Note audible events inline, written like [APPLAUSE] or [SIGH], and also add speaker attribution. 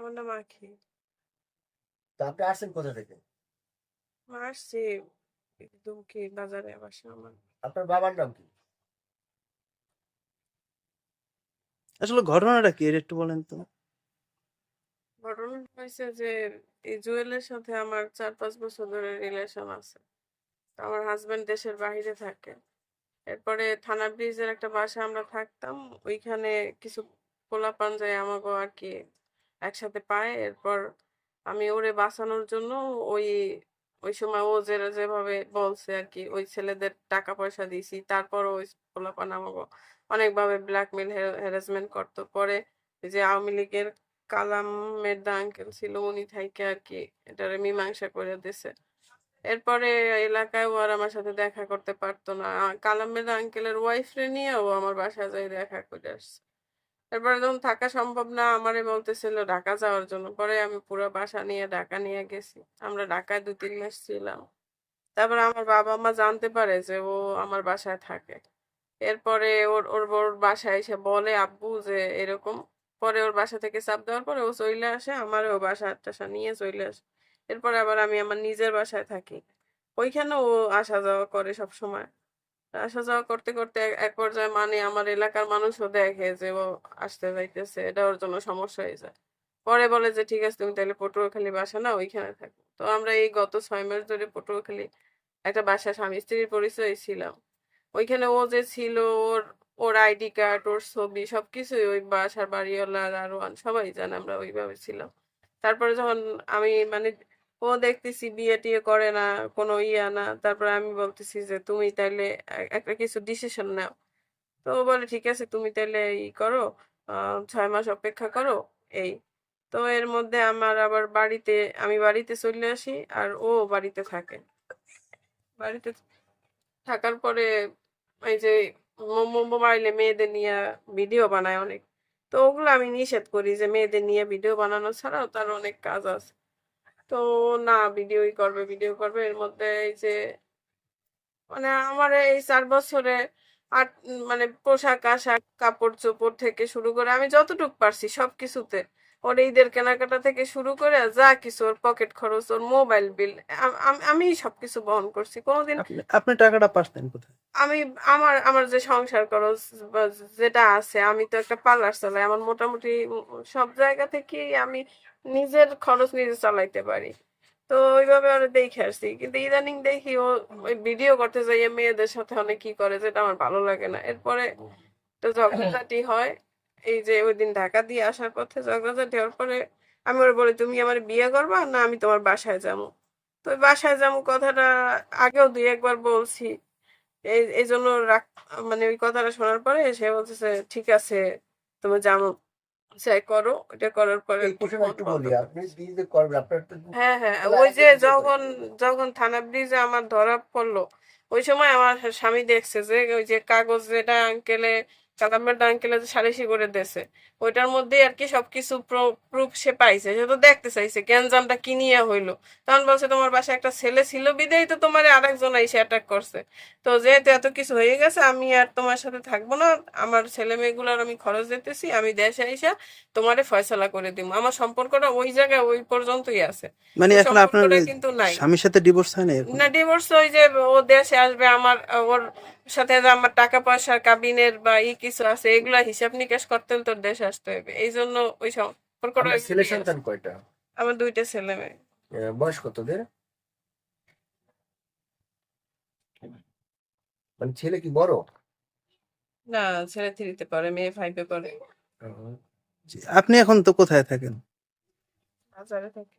Speaker 1: আমার নাম আখি।
Speaker 2: তো আপনি আসছেন কোথা থেকে?
Speaker 1: মা আসছি দুমকি বাজারে বাসা আমার
Speaker 2: আপনার বাবার নাম কি?
Speaker 3: আসলে ঘটনাটা কি একটু বলেন তো।
Speaker 1: ঘটনা হয়েছে যে এই জুয়েলের সাথে আমার চার পাঁচ বছর ধরে রিলেশন আছে। তো আমার হাজবেন্ড দেশের বাইরে থাকে। এরপরে থানা ব্রিজের একটা বাসা আমরা থাকতাম। ওইখানে কিছু পোলাপান যায় আমাকে আর কি একসাথে পায়। এরপর আমি ওরে বাঁচানোর জন্য ওই ওই সময় ও যে যেভাবে বলছে আর কি ওই ছেলেদের টাকা পয়সা দিয়েছি। তারপর ওই পোলাপান আমাকে অনেকভাবে ব্ল্যাকমেল হ্যারাসমেন্ট করতো। পরে যে আওয়ামী লীগের কালাম মের্দা আঙ্কেল ছিল, উনি থাইকে আর কি এটারে মীমাংসা করে দিছে। এরপরে এলাকায় ও আর আমার সাথে দেখা করতে পারতো না। আ- কালাম মের্দা আঙ্কেলের ওয়াইফরে নিয়ে ও আমার বাসায় যাই দেখা করে আসছে। এরপরে যখন থাকা সম্ভব না। আমার আমারে বলতেছিল ঢাকা যাওয়ার জন্য। পরে আমি পুরো বাসা নিয়ে ঢাকা নিয়ে গেছি। আমরা ঢাকায় দু তিন মাস ছিলাম। তারপরে আমার বাবা মা জানতে পারে যে ও আমার বাসায় থাকে। এরপরে ওর ওর ওর বাসায় এসে বলে আব্বু যে এরকম। পরে ওর বাসা থেকে চাপ দেওয়ার পরে ও চলে আসে, আমার ও বাসা টাসা নিয়ে চলে আসে। এরপরে আবার আমি আমার নিজের বাসায় থাকি। ওইখানে ও আসা যাওয়া করে সব সময় আসা যাওয়া করতে করতে এক- পর্যায়ে মানে আমার এলাকার মানুষও দেখে যে ও আসতে যাইতেছে, এটা ওর জন্য সমস্যা হয়ে যায়। পরে বলে যে, ঠিক আছে, তুমি তাহলে পটুয়াখালী বাসা না ওইখানে থাকো। তো আমরা এই গত ছয় মাস ধরে পটুয়াখালী একটা বাসা স্বামী স্ত্রীর পরিচয় ছিলাম। ওইখানে ও যে ছিল, ওর ওর আইডি কার্ড, ওর ছবি সবকিছুই ওই বাসার বাড়িওয়ালার দারোয়ান সবাই জানে, আমরা ওইভাবে ছিলাম। তারপরে যখন আমি মানে ও দেখতেছি বিয়ে টিয়ে করে না, কোনো ইয়া না। তারপরে আমি বলতেছি যে, তুমি তাইলে একটা কিছু ডিসিশন নাও। তো বলে, ঠিক আছে, তুমি তাইলে ই করো ছয় মাস অপেক্ষা করো, এই। তো এর মধ্যে আমার আবার বাড়িতে, আমি বাড়িতে চলে আসি আর ও বাড়িতে থাকে। বাড়িতে থাকার পরে এই যে মোবাইলে মেয়েদের নিয়ে ভিডিও বানায় অনেক। তো ওগুলো আমি নিষেধ করি যে, মেয়েদের নিয়ে ভিডিও বানানো ছাড়াও তার অনেক কাজ আছে। তো না, ভিডিওই করবে, ভিডিও করবে। এর মধ্যে এই যে মানে আমার এই চার বছরে আট মানে পোশাক, আশাক কাপড় চোপড় থেকে শুরু করে আমি যতটুক পারছি সবকিছুতে। ওর ঈদের কেনাকাটা থেকে শুরু করে যা কিছু ওর পকেট খরচ ওর মোবাইল বিল আমি সবকিছু বহন করছি। কোনোদিন
Speaker 3: আপনি টাকাটা পাচ্ছেন কোথায়?
Speaker 1: আমি আমার আমার যে সংসার খরচ যেটা আছে আমি তো একটা পার্লার চালাই। আমার মোটামুটি সব জায়গা থেকেই আমি নিজের খরচ নিজে চালাইতে পারি। তো ওইভাবে ওরা দেখে আসছি। কিন্তু ইদানিং দেখি ও ওই ভিডিও করতে যাই মেয়েদের সাথে অনেক কি করে যেটা আমার ভালো লাগে না। এরপরে তো [CLEARS THROAT] ঝগড়াঝাটি হয়। এই যে ওই দিন ঢাকা দিয়ে আসার পথে ঝগড়াঝাটি হওয়ার পরে আমি ওরা বলি তুমি আমার বিয়ে করবা না আমি তোমার বাসায় যাব? তো বাসায় যাব কথাটা আগেও দুই একবার বলছি। এই এই জন্য রাগ মানে ওই কথাটা শোনার পরে সে বলতেছে ঠিক আছে তুমি জানো চাই করো। এটা করার পরে হ্যাঁ হ্যাঁ ওই যে যখন যখন থানা ব্রিজে আমার ধরা পড়ল ওই সময় আমার স্বামী দেখছে যে ওই যে কাগজ যেটা আঙ্কেলে কালামের আঙ্কেলে যে সালিশি করে দেছে ওইটার মধ্যে আর কি সবকিছু প্রুফ সে পাইছে সে তো দেখতে চাইছে গ্যাঞ্জামটা কি নিয়ে হইল। তখন বলছে তোমার বাসায় একটা ছেলে ছিল বিদেই তো তোমার আরেকজন এসে অ্যাটাক করছে। তো যেহেতু এত কিছু হয়ে গেছে আমি আর তোমার সাথে থাকব না। আমার ছেলে মেয়েগুলোর আমি খরচ দিতেছি আমি দেশে আইসা তোমারে ফয়সালা করে দিব। আমার সম্পর্কটা ওই জায়গায় ওই পর্যন্তই আছে।
Speaker 3: মানে এখন আপনার
Speaker 1: কিন্তু নাই।
Speaker 3: স্বামীর সাথে ডিভোর্স হয় না
Speaker 1: না ডিভোর্স ওই যে ও দেশে আসবে আমার ওর সাথে আমার টাকা পয়সা কাবিনের বা ই কিছু আছে এগুলা হিসাব নিকাশ করতে তোর দেশে আসতে হবে এই জন্য ওই সম্পর্কটা
Speaker 2: ছেলে সন্তান কয়টা?
Speaker 1: আমার দুইটা ছেলে মেয়ে।
Speaker 2: বয়স কতদের মানে ছেলে কি বড়?
Speaker 1: না ছেলে থ্রিতে পড়ে মেয়ে ফাইভে পড়ে।
Speaker 3: আপনি এখন তো কোথায় থাকেন?
Speaker 1: বাজারে থাকে।